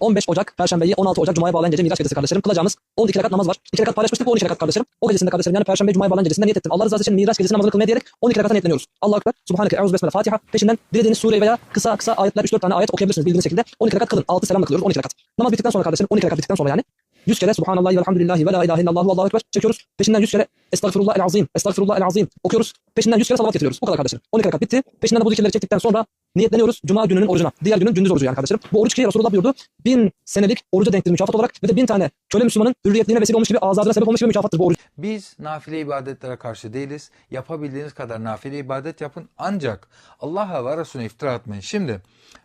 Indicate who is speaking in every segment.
Speaker 1: 15 Ocak Perşembeyi 16 Ocak Cuma'ya bağlayan gece Miraç gecesi kardeşlerim. Kılacağımız 12 rekat namaz var. 2 rekat paylaşmıştık bu 12 rekat kardeşlerim. O gecesinde kardeşlerim yani Perşembe Cuma'ya bağlayan gecesinde niyet ettim. Allah rızası için Miraç gecesi namazını kılmaya diyerek 12 rekata niyetleniyoruz. Allahu Ekber. Subhaneke. Eûzü besmele. Fatiha. Peşinden dilediğiniz sure veya kısa kısa ayetler 3-4 tane ayet okuyabilirsiniz bildiğiniz şekilde. 12 rekat kılın. 6 selamla kılıyoruz 12 rekat. Namaz bittikten sonra kardeşlerim 12 rekat bittikten sonra yani 100 kere Subhanallah ve elhamdülillahi ve la ilahe illallah Allahu Ekber çekiyoruz. Peşinden 100 kere Estağfirullah el azim. Estağfirullah el azim okuyoruz. Peşinden 100 kere salavat getiriyoruz. Bu kadar kardeşlerim. 12 rekat bitti. Peşinden de bu zikirleri çektikten sonra niyetleniyoruz. Cuma gününün orucuna. Diğer günün gündüz orucu yani kardeşlerim. Bu oruç ki Resulullah buyurdu. Bin senelik oruca denktir mükafat olarak ve de bin tane köle Müslümanın hürriyetliğine vesile olmuş gibi azadına sebep olmuş gibi mükafattır bu oruç.
Speaker 2: Biz nafile ibadetlere karşı değiliz. Yapabildiğiniz kadar nafile ibadet yapın. Ancak Allah'a ve Resulüne iftira atmayın. Şimdi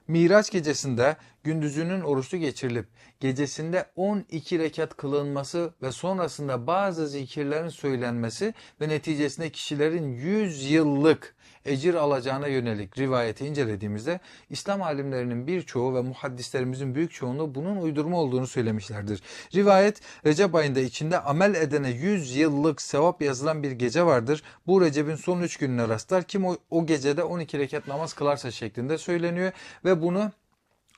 Speaker 2: Miraç gecesinde gündüzünün oruçlu geçirilip gecesinde 12 rekat kılınması ve sonrasında bazı zikirlerin söylenmesi ve neticesinde kişilerin 100 yıllık ecir alacağına yönelik rivayeti incelediğimizde İslam alimlerinin birçoğu ve muhaddislerimizin büyük çoğunluğu bunun uydurma olduğunu söylemişlerdir. Rivayet Recep ayında içinde amel edene 100 yıllık sevap yazılan bir gece vardır. Bu Recep'in son 3 gününe rastlar. Kim o, o gecede 12 rekat namaz kılarsa şeklinde söyleniyor ve bunu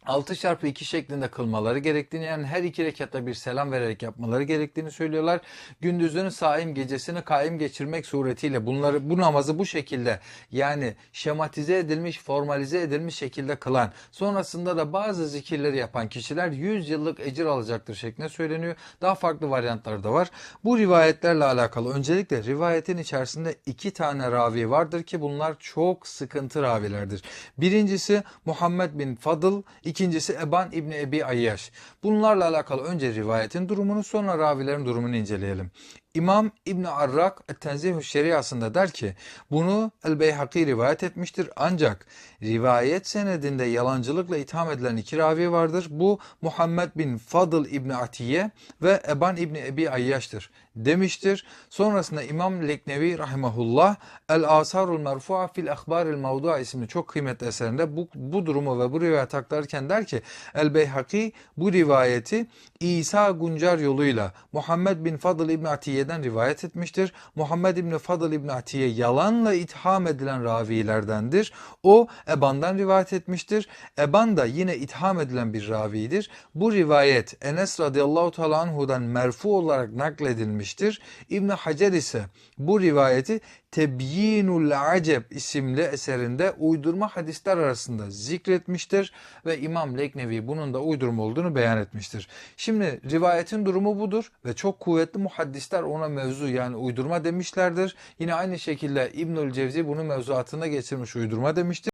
Speaker 2: 6 çarpı 2 şeklinde kılmaları gerektiğini yani her iki rekatta bir selam vererek yapmaları gerektiğini söylüyorlar. Gündüzünü saim gecesini kaim geçirmek suretiyle bunları bu namazı bu şekilde yani şematize edilmiş formalize edilmiş şekilde kılan sonrasında da bazı zikirleri yapan kişiler 100 yıllık ecir alacaktır şeklinde söyleniyor. Daha farklı varyantları da var. Bu rivayetlerle alakalı öncelikle rivayetin içerisinde iki tane ravi vardır ki bunlar çok sıkıntı ravilerdir. Birincisi Muhammed bin Fadıl, İkincisi Eban İbni Ebi Ayyaş. Bunlarla alakalı önce rivayetin durumunu sonra ravilerin durumunu inceleyelim. İmam İbni Arrak Tenzih-ü Şeriasında der ki bunu El-Beyhaki rivayet etmiştir ancak rivayet senedinde yalancılıkla itham edilen iki ravi vardır. Bu Muhammed bin Fadıl İbni Atiye ve Eban İbni Ebi Ayyaş'tır demiştir. Sonrasında İmam Leknevi Rahimahullah El-Asarul Merfu'a fil Ahbaril Mevdu'a isimli çok kıymetli eserinde bu, bu durumu ve bu rivayet aktarırken der ki El-Beyhaki bu rivayeti İsa Guncar yoluyla Muhammed bin Fadıl İbni Atiye'den rivayet etmiştir. Muhammed İbni Fadıl İbni Atiye yalanla itham edilen ravilerdendir. O Eban'dan rivayet etmiştir. Eban da yine itham edilen bir ravidir. Bu rivayet Enes radıyallahu teala anhudan merfu olarak nakledilmiştir. İbn Hacer ise bu rivayeti Tebyinul Aceb isimli eserinde uydurma hadisler arasında zikretmiştir ve İmam Leknevi bunun da uydurma olduğunu beyan etmiştir. Şimdi rivayetin durumu budur ve çok kuvvetli muhaddisler ona mevzu yani uydurma demişlerdir. Yine aynı şekilde İbnül Cevzi bunu mevzuatına geçirmiş uydurma demiştir.